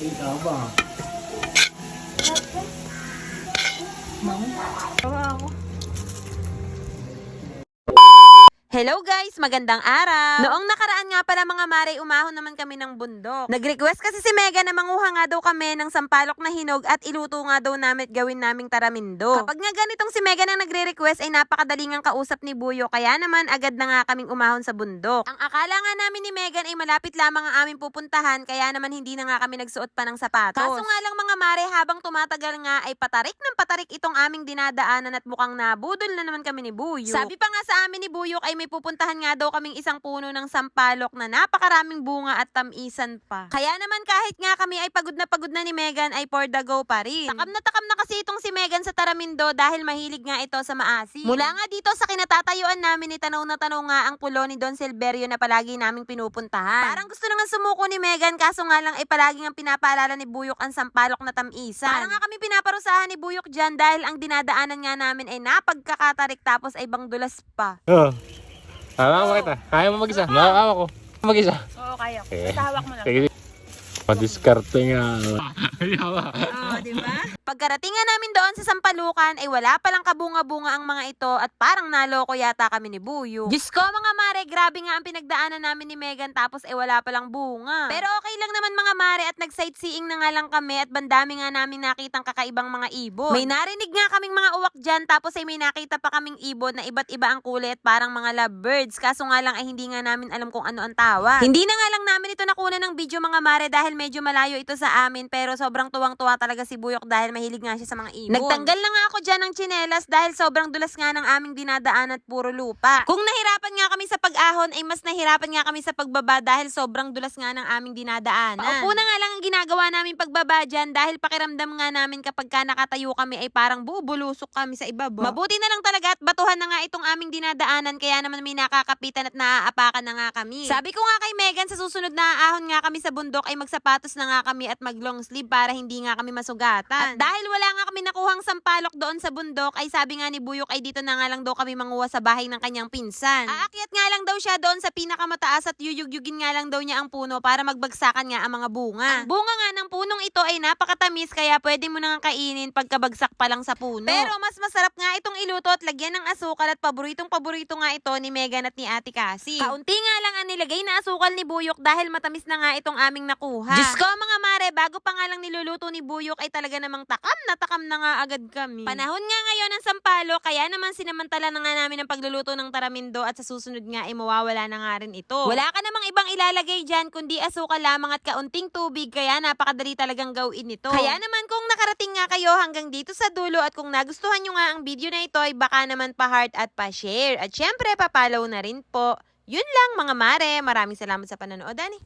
Ikaw ba? Hello guys! Magandang araw! Noong nakaraan nga pala mga mare, umahon naman kami ng bundok. Nag-request kasi si Mega na manguha nga daw kami ng sampalok na hinog at iluto nga daw namin gawin naming taramindo. Kapag nga ganitong si Mega nang nagre-request ay napakadali ngang kausap ni Buyo kaya naman agad na nga kaming umahon sa bundok. Ang akala nga namin ni Megan ay malapit lamang ang aming pupuntahan kaya naman hindi na nga kami nagsuot pa ng sapatos. Kaso nga lang mga mare habang tumatagal nga ay patarik ng patarik itong aming dinadaanan at mukhang nabudol na naman kami ni Buyo. Sabi pa nga sa amin ni Buyok ay may pupuntahan nga daw kaming isang puno ng sampalok na napakaraming bunga at tamisan pa. Kaya naman kahit nga kami ay pagod na pagod na ni Megan ay for the go pa rin. Takam na takam na kasi itong si Megan sa Taramindo dahil mahilig nga ito sa maasim. Mula nga dito sa kinatatayuan namin ni tanaw na tanaw nga ang pulo ni Don Silverio na palagi naming pinupuntahan. Parang gusto na nga sumuko ni Megan kaso nga lang ay palagi nga pinapaalala ni Buyok ang sampalok na tamisan. Parang nga kami pinaparusahan ni Buyok dyan dahil ang dinadaanan nga namin ay napagkakatarik tapos ay bangdulas pa. Oo. Hawakan mo kita. Kaya mo mag-isa. Nakakawa ko. Mag-isa. Oo, kaya ko. Eh. Basta hawak mo lang. Sige. Madiskarte nga. Yawa. Oo, di ba? Pagkarating nga namin doon sa Sampalukan ay wala palang kabunga-bunga ang mga ito at parang naloko yata kami ni Buyo. Diyos ko mga mare, grabe nga ang pinagdaanan namin ni Megan tapos ay wala palang bunga. Pero okay lang naman mga mare at nag-sightseeing na nga lang kami at bandami nga namin nakitang kakaibang mga ibon. May narinig nga kaming mga uwak dyan tapos ay may nakita pa kaming ibon na iba't iba ang kulay at parang mga lovebirds. Kaso nga lang ay hindi nga namin alam kung ano ang tawag. Hindi na nga lang namin ito nakuna ng video mga mare dahil medyo malayo ito sa amin pero sobrang tuwang-tuwa talaga si Buyok dahil mahilig nga siya sa mga ibon. Nagtanggal na nga ako dyan ng tsinelas dahil sobrang dulas nga ng aming dinadaan at puro lupa. Kung nahirapan nga kami sa pag-ahon ay mas nahirapan nga kami sa pagbaba dahil sobrang dulas nga ng aming dinadaanan. Paupo na nga lang ang ginagawa namin pagbaba dyan dahil pakiramdam nga namin kapag ka nakatayo kami ay parang bubulusok kami sa ibaba. Mabuti na lang talaga at batuhan na nga itong aming dinadaanan kaya naman may nakakapitan at naaapakan na nga kami. Sabi ko nga kay Megan sa susunod na ahon nga kami sa bundok ay magsapatos na nga kami at mag long sleeve para hindi nga kami masugatan. At dahil wala nga kami nakuhang sampalok doon sa bundok ay sabi nga ni Buyok ay dito na nga lang daw kami manguha sa bahay ng kanyang pinsan. Aakyat nga lang daw siya doon sa pinakamataas at yuyugyugin nga lang daw niya ang puno para magbagsakan nga ang mga bunga. Ang bunga nga ng punong ito ay napakatamis kaya pwede mo na nga kainin pagkabagsak pa lang sa puno. Pero mas masarap nga itong iluto at lagyan ng asukal at paboritong paborito nga ito ni Megan at ni Ate Cassie. Kaunti nga lang ang nilagay na asukal ni Buyok dahil matamis na nga itong aming nakuha. Diyos ko mga mare, bago pa nga lang niluluto ni Buyok ay talaga namang takam na takam na nga agad kami. Panahon nga ngayon ng sampalo, kaya naman sinamantala na nga namin ang pagluluto ng taramindo at sa susunod nga ay mawawala na nga rin ito. Wala ka namang ibang ilalagay dyan kundi asukal lamang at kaunting tubig kaya napakadali talagang gawin ito. Kaya naman kung nakarating nga kayo hanggang dito sa dulo at kung nagustuhan nyo nga ang video na ito ay baka naman pa-heart at pa-share. At syempre, papalaw na rin po. Yun lang mga mare. Maraming salamat sa panonood, Ani.